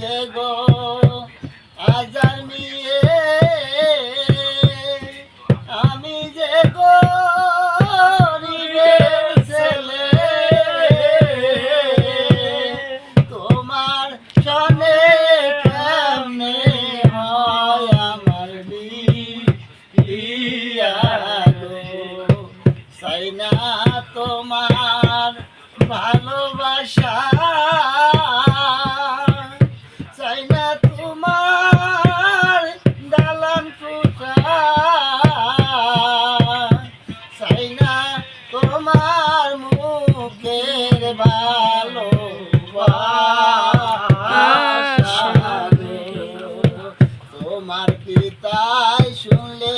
যে গো আজার নিয়ে আমি যে গো তোমার সনে সামনে হয় আমার তোমার ভালোবাসা ভালো তোমার পিতাই শুনলে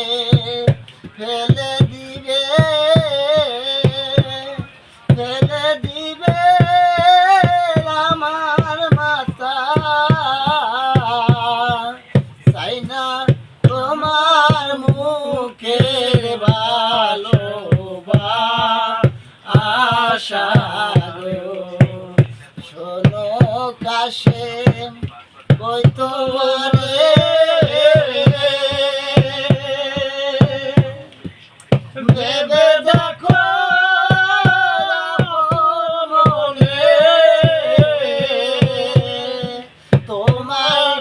ফেলে দিবে ফেলে দিবে আমার মাতা। চাই না তোমার মুখের ভালো আশা কাশে কই তোমারে। ভেবে দেখো মনে তোমার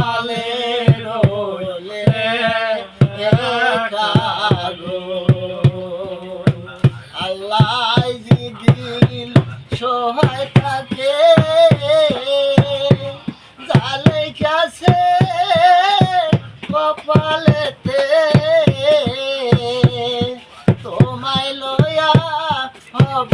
দিল সহায় থাকে জালে কাছে কপালেতে। লয়া হব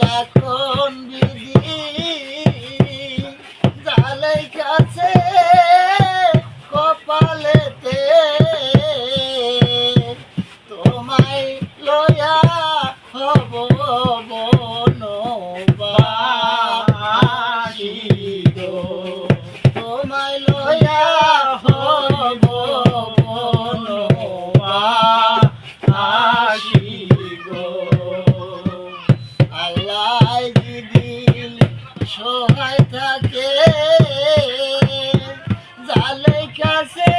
লাখন বিধি জালাই কপালেতে। তোমায় লয়া হব বনবাসী। অসহায় থাকে। জালের কাছে